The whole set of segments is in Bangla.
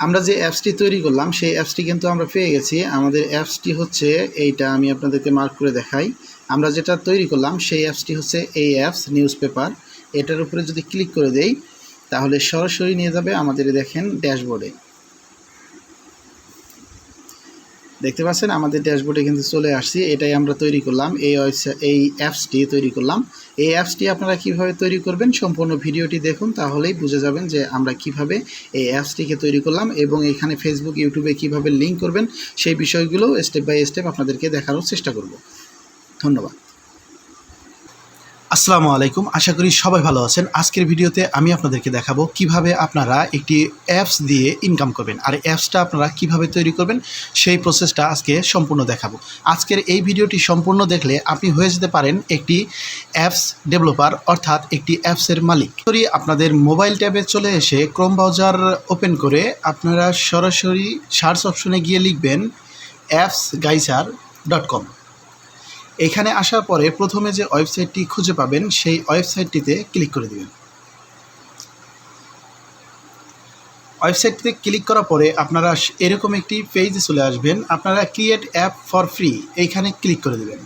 আমরা যে অ্যাপসটি তৈরি করলাম, সেই অ্যাপসটি কিন্তু আমরা পেয়ে গেছি। আমাদের অ্যাপসটি হচ্ছে এইটা আমি আপনাদেরকে মার্ক করে দেখাই। আমরা যেটা তৈরি করলাম, সেই অ্যাপসটি হচ্ছে এই অ্যাপস নিউজ পেপার এটার উপরে যদি ক্লিক করে দেই, তাহলে সরাসরি নিয়ে যাবে আমাদের দেখেন ড্যাশবোর্ডে দেখতে পাচ্ছেন? আমাদের ড্যাশবোর্ডে কিন্তু চলে আসছি। এটাই আমরা তৈরি করলাম। এই এই অ্যাপসটি তৈরি করলাম। এই অ্যাপসটি আপনারা কীভাবে তৈরি করবেন সম্পূর্ণ ভিডিওটি দেখুন, তাহলেই বুঝে যাবেন যে আমরা কীভাবে এই অ্যাপসটিকে তৈরি করলাম এবং এখানে ফেসবুক ইউটিউবে কীভাবে লিঙ্ক করবেন, সেই বিষয়গুলো স্টেপ বাই স্টেপ আপনাদেরকে দেখানোর চেষ্টা করব। ধন্যবাদ। আসসালামু আলাইকুম। আশা করি সবাই ভালো আছেন। আজকের ভিডিওতে আমি আপনাদেরকে দেখাবো কীভাবে আপনারা একটি অ্যাপস দিয়ে ইনকাম করবেন। আর অ্যাপসটা আপনারা কীভাবে তৈরি করবেন, সেই প্রসেসটা আজকে সম্পূর্ণ দেখাবো। আজকের এই ভিডিওটি সম্পূর্ণ দেখলে আপনি হয়ে যেতে পারেন একটি অ্যাপস ডেভেলপার, অর্থাৎ একটি অ্যাপসের মালিক। সরাসরি আপনাদের মোবাইল ট্যাবে চলে এসে ক্রোম ব্রাউজার ওপেন করে আপনারা সরাসরি সার্চ অপশনে গিয়ে লিখবেন অ্যাপস গাইসার ডট কম। এখানে আসার পরে প্রথমে যে ওয়েবসাইটটি খুঁজে পাবেন, সেই ওয়েবসাইটটিতে ক্লিক করে দেবেন। ওয়েবসাইটটিতে ক্লিক করার পরে আপনারা এরকম একটি পেজে চলে আসবেন। আপনারা ক্রিয়েট অ্যাপ ফর ফ্রি, এইখানে ক্লিক করে দেবেন।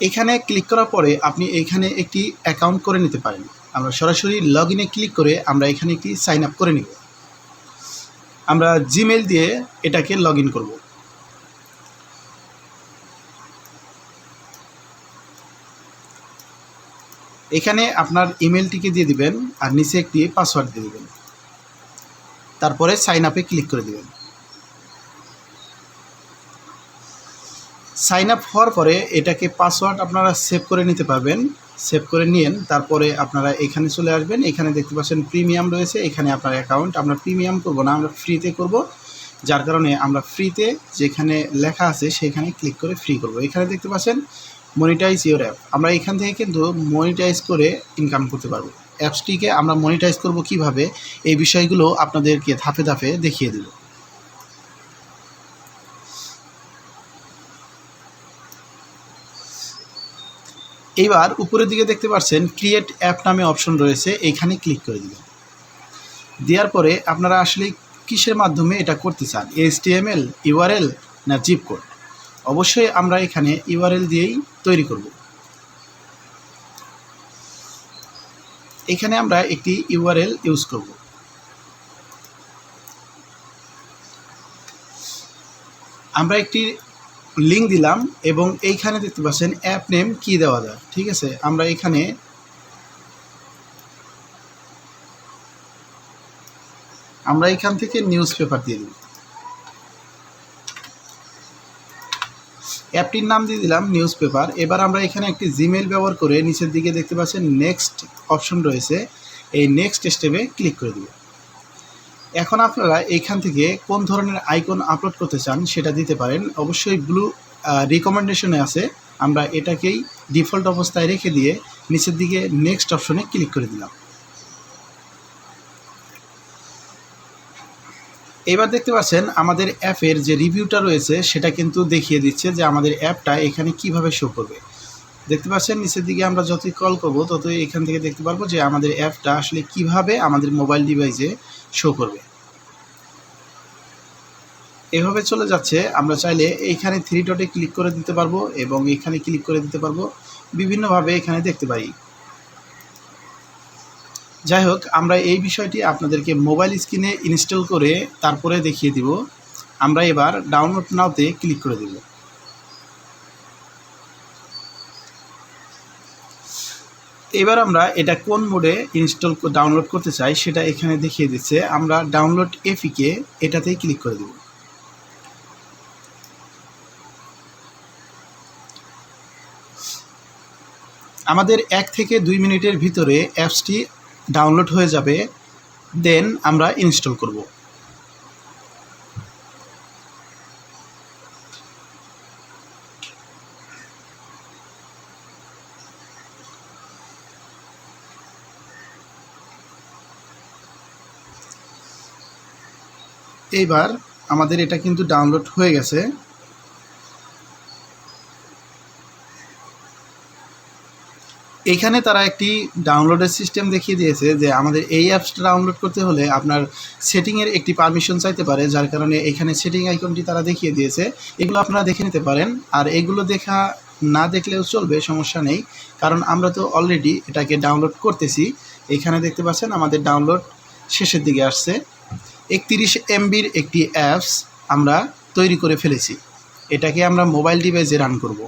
এখানে ক্লিক করার পরে আপনি এইখানে একটি অ্যাকাউন্ট করে নিতে পারেন। আমরা সরাসরি লগ ইনে ক্লিক করে আমরা এখানে একটি সাইন আপ করে নিব। আমরা জিমেল দিয়ে এটাকে লগ ইন করব। এখানে আপনার ইমেলটিকে দিয়ে দিবেন আর নিচে একটি পাসওয়ার্ড দিয়ে দিবেন। তারপরে সাইন আপে ক্লিক করে দিবেন। সাইন আপ হওয়ার পরে এটাকে পাসওয়ার্ড আপনারা সেভ করে নিতে পারবেন। সেভ করে নিয়েন তারপরে আপনারা এখানে চলে আসবেন। এখানে দেখতে পাচ্ছেন প্রিমিয়াম রয়েছে। এখানে আপনার অ্যাকাউন্ট আমরা প্রিমিয়াম করব না, আমরা ফ্রিতে করব। যার কারণে আমরা ফ্রিতে যেখানে লেখা আছে সেখানে ক্লিক করে ফ্রি করব। এখানে দেখতে পাচ্ছেন মনিটাইজ ইউর অ্যাপ আমরা এখান থেকে কিন্তু মনিটাইজ করে ইনকাম করতে পারব। অ্যাপসটিকে আমরা মনিটাইজ করব কীভাবে? এই বিষয়গুলো আপনাদেরকে ধাপে ধাপে দেখিয়ে দেব। এইবার উপরের দিকে দেখতে পাচ্ছেন ক্রিয়েট অ্যাপ নামে অপশন রয়েছে এইখানে ক্লিক করে দিবেন। দেওয়ার পরে আপনারা আসলে কিসের মাধ্যমে এটা করতে চান? এইচটিএমএল ইউআরএল না জিপ কোড অবশ্যই আমরা এখানে ইউআরএল দিয়েই তৈরি করব। এখানে আমরা একটি ইউআরএল ইউজ করব। আমরা একটি লিঙ্ক দিলাম এবং এইখানে দেখতে পাচ্ছেন অ্যাপ নেম কি দেওয়া যায়, ঠিক আছে? আমরা এখানে আমরা এখান থেকে নিউজ পেপার দিয়ে দিব। অ্যাপটির নাম দিয়ে দিলাম নিউজ পেপার এবার আমরা এখানে একটি জিমেল ব্যবহার করে নিচের দিকে দেখতে পাচ্ছেন নেক্সট অপশন রয়েছে। এই নেক্সট স্টেপে ক্লিক করে দেব। এখন আপনারা এইখান থেকে কোন ধরনের আইকন আপলোড করতে চান সেটা দিতে পারেন। অবশ্যই ব্লু রিকমেন্ডেশনে আছে। আমরা এটাকেই ডিফল্ট অবস্থায় রেখে দিয়ে নিচের দিকে নেক্সট অপশনে ক্লিক করে দিলাম। এবার দেখতে পাচ্ছেন আমাদের অ্যাপের যে রিভিউটা রয়েছে, সেটা কিন্তু দেখিয়ে দিচ্ছে যে আমাদের অ্যাপটা এখানে কীভাবে শো করবে। দেখতে পাচ্ছেন, নিচের দিকে আমরা যতই কল করব, ততই এখান থেকে দেখতে পারব যে আমাদের অ্যাপটা আসলে কীভাবে আমাদের মোবাইল ডিভাইসে শো করবে। এভাবে চলে যাচ্ছে। আমরা চাইলে এইখানে থ্রি ডটে ক্লিক করে দিতে পারব এবং এখানে ক্লিক করে দিতে পারব। বিভিন্নভাবে এখানে দেখতে পারি। যাই হোক, আমরা এই বিষয়টি আপনাদেরকে মোবাইল স্ক্রিনে ইনস্টল করে তারপরে দেখিয়ে দিব। আমরা এবার ডাউনলোড নাওতে ক্লিক করে দেব। এবার আমরা এটা কোন মোডে ইনস্টল ডাউনলোড করতে চাই সেটা এখানে দেখিয়ে দিচ্ছে। আমরা ডাউনলোড এফিকে এটাতেই ক্লিক করে দেব। আমাদের এক থেকে দুই মিনিটের ভিতরে অ্যাপসটি ডাউনলোড হয়ে যাবে দেন আমরা ইনস্টল করব। এইবার আমাদের এটা কিন্তু ডাউনলোড হয়ে গেছে। এইখানে তারা একটি ডাউনলোডের সিস্টেম দেখিয়ে দিয়েছে যে আমাদের এই অ্যাপসটা ডাউনলোড করতে হলে আপনার সেটিংয়ের একটি পারমিশন চাইতে পারে, যার কারণে এখানে সেটিং আইকনটি তারা দেখিয়ে দিয়েছে। এগুলো আপনারা দেখে নিতে পারেন। আর এগুলো দেখা না দেখলেও চলবে, সমস্যা নেই। কারণ আমরা তো অলরেডি এটাকে ডাউনলোড করতেছি। এখানে দেখতে পাচ্ছেন আমাদের ডাউনলোড শেষের দিকে আসছে। একত্রিশ এমবির একটি অ্যাপস আমরা তৈরি করে ফেলেছি। এটাকে আমরা মোবাইল ডিভাইসে রান করব।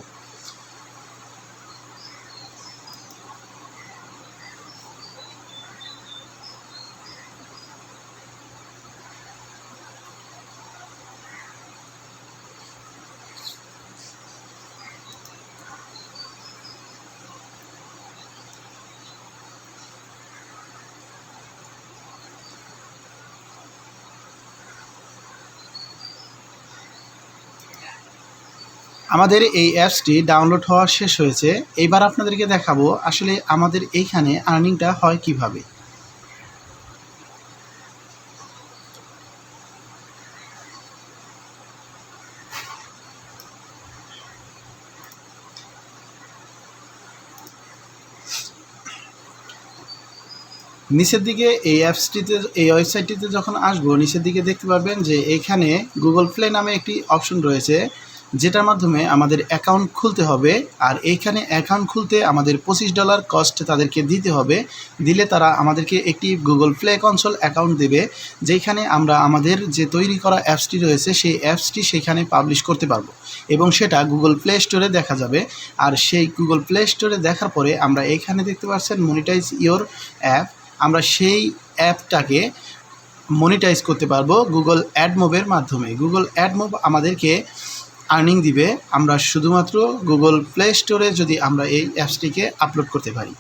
আমাদের এই অ্যাপসটি ডাউনলোড হওয়া শেষ হয়েছে। এইবার আপনাদেরকে দেখাবো আসলে আমাদের এইখানে আর্নিংটা হয় কীভাবে। নিচের দিকে এই অ্যাপসটিতে, এই ওয়েবসাইটটিতে যখন আসব, নিচের দিকে দেখতে পাবেন যে এখানে গুগল প্লে নামে একটি অপশন রয়েছে। যেটার মাধ্যমে আমাদের অ্যাকাউন্ট খুলতে হবে, আর এইখানে অ্যাকাউন্ট খুলতে আমাদের পঁচিশ ডলার কস্ট তাদেরকে দিতে হবে। দিলে তারা আমাদেরকে একটি গুগল প্লে কনসোল অ্যাকাউন্ট দেবে যেখানে আমরা আমাদের যে তৈরি করা অ্যাপসটি রয়েছে, সেই অ্যাপসটি সেখানে পাবলিশ করতে পারব। এবং সেটা গুগল প্লে স্টোরে দেখা যাবে। আর সেই গুগল প্লে স্টোরে দেখার পরে আমরা এখানে দেখতে পাচ্ছেন মনিটাইজ ইওর অ্যাপ আমরা সেই অ্যাপটাকে মনিটাইজ করতে পারব গুগল অ্যাডমোবের মাধ্যমে। গুগল অ্যাডমোব আমাদেরকে আর্নিং দিবে আমরা শুধুমাত্র গুগল প্লে স্টোরে যদি আমরা এই অ্যাপসটিকে আপলোড করতে পারি।